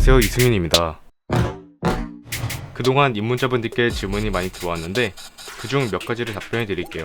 안녕하세요 이승윤입니다. 그동안 입문자분들께 질문이 많이 들어왔는데 그중 몇 가지를 답변해 드릴게요.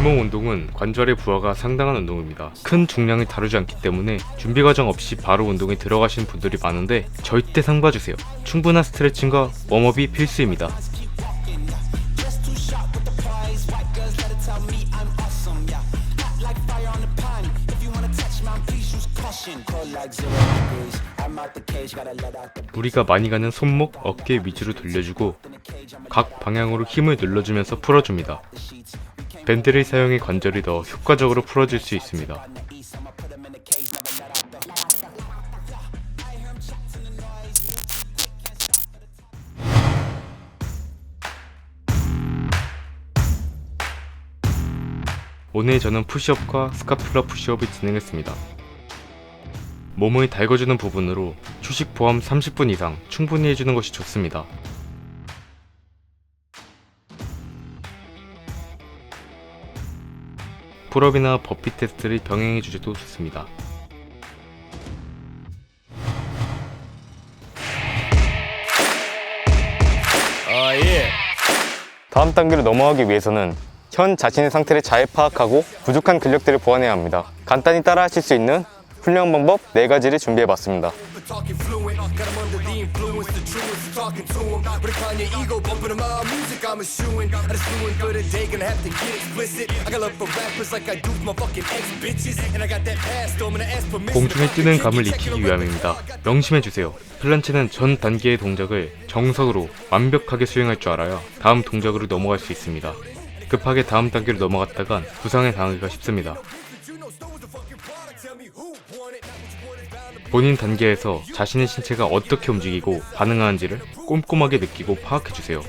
맨몸 운동은 관절의 부하가 상당한 운동입니다. 큰 중량을 다루지 않기 때문에 준비 과정 없이 바로 운동에 들어가시는 분들이 많은데 절대 상봐주세요. 충분한 스트레칭과 웜업이 필수입니다. 우리가 많이 가는 손목, 어깨 위주로 돌려주고 각 방향으로 힘을 눌러주면서 풀어줍니다. 밴드를 사용해 관절이 더 효과적으로 풀어질 수 있습니다. 오늘 저는 푸시업과 스카플라 푸시업을 진행했습니다. 몸을 달궈주는 부분으로 휴식 포함 30분 이상 충분히 해주는 것이 좋습니다. 풀업이나 버피 테스트를 병행해 주셔도 좋습니다. 다음 단계로 넘어가기 위해서는 현 자신의 상태를 잘 파악하고 부족한 근력들을 보완해야 합니다. 간단히 따라 하실 수 있는 훈련 방법 4가지를 준비해 봤습니다. Talking fluent. Got 'em under the influence, the truest. Talking to. But if on your ego, bumping 'em my music, I'm eschewing. I just doing good a day, gonna have to get explicit. I got love for rappers like I do for my fucking ex bitches. And I got that past, so I'm gonna ask permission. 공중에 뜨는 감을 익히기 위함입니다. 명심해 주세요. 플란치는 전 단계의 동작을 정석으로 완벽하게 수행할 줄 알아야 다음 동작으로 넘어갈 수 있습니다. 급하게 다음 단계로 넘어갔다간 부상에 당하기가 쉽습니다. 본인 단계에서 자신의 신체가 어떻게 움직이고 반응하는지를 꼼꼼하게 느끼고 파악해 주세요.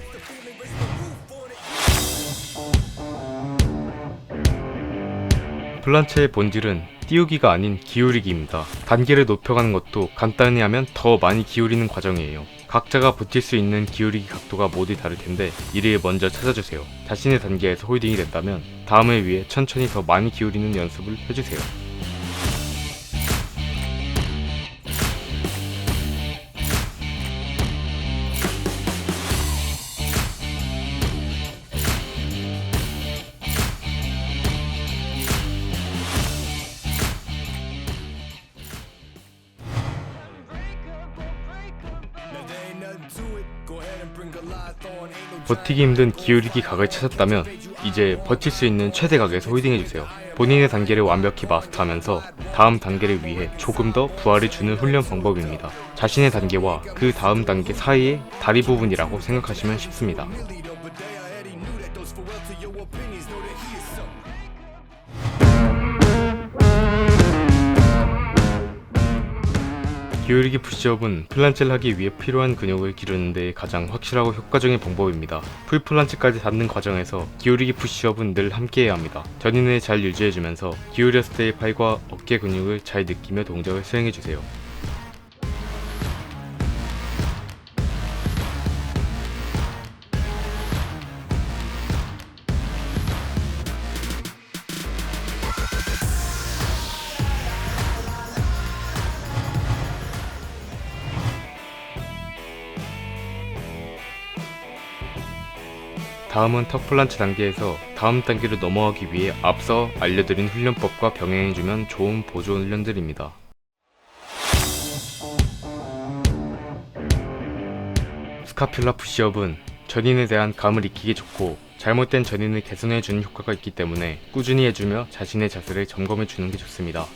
플란체의 본질은 띄우기가 아닌 기울이기입니다. 단계를 높여가는 것도 간단히 하면 더 많이 기울이는 과정이에요. 각자가 버틸 수 있는 기울이기 각도가 모두 다를 텐데 이를 먼저 찾아주세요. 자신의 단계에서 홀딩이 됐다면 다음을 위해 천천히 더 많이 기울이는 연습을 해주세요. 버티기 힘든 기울이기 각을 찾았다면 이제 버틸 수 있는 최대 각에서 홀딩해주세요. 본인의 단계를 완벽히 마스터하면서 다음 단계를 위해 조금 더 부하를 주는 훈련 방법입니다. 자신의 단계와 그 다음 단계 사이의 다리 부분이라고 생각하시면 쉽습니다. 기울이기 푸시업은 플란치를 하기 위해 필요한 근육을 기르는 데 가장 확실하고 효과적인 방법입니다. 풀플란치까지 닿는 과정에서 기울이기 푸시업은 늘 함께해야 합니다. 전인을 잘 유지해주면서 기울였을 때의 팔과 어깨 근육을 잘 느끼며 동작을 수행해주세요. 다음은 턱플란치 단계에서 다음 단계로 넘어가기 위해 앞서 알려드린 훈련법과 병행해주면 좋은 보조 훈련들입니다. 스카퓰라 푸시업은 전인에 대한 감을 익히기 좋고 잘못된 전인을 개선해주는 효과가 있기 때문에 꾸준히 해주며 자신의 자세를 점검해주는 게 좋습니다.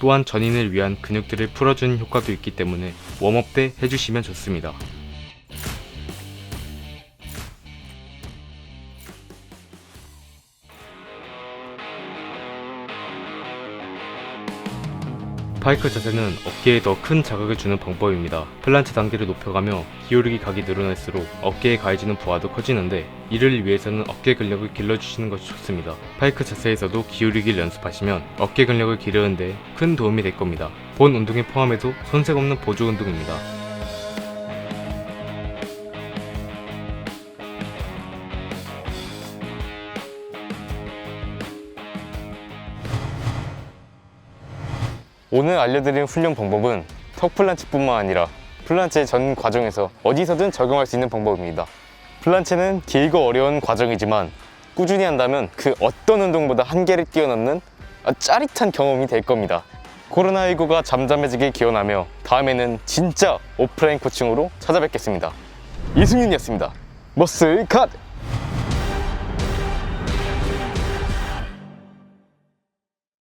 또한 전인을 위한 근육들을 풀어주는 효과도 있기 때문에 웜업 때 해주시면 좋습니다. 파이크 자세는 어깨에 더 큰 자극을 주는 방법입니다. 플란치 단계를 높여가며 기울이기 각이 늘어날수록 어깨에 가해지는 부하도 커지는데 이를 위해서는 어깨 근력을 길러주시는 것이 좋습니다. 파이크 자세에서도 기울이기를 연습하시면 어깨 근력을 기르는데 큰 도움이 될 겁니다. 본 운동에 포함해도 손색 없는 보조 운동입니다. 오늘 알려드린 훈련 방법은 턱 플란치뿐만 아니라 플란치 전 과정에서 어디서든 적용할 수 있는 방법입니다. 플란치는 길고 어려운 과정이지만 꾸준히 한다면 그 어떤 운동보다 한계를 뛰어넘는 아, 짜릿한 경험이 될 겁니다. 코로나19가 잠잠해지길 기원하며 다음에는 진짜 오프라인 코칭으로 찾아뵙겠습니다. 이승윤이었습니다. 머슬 컷!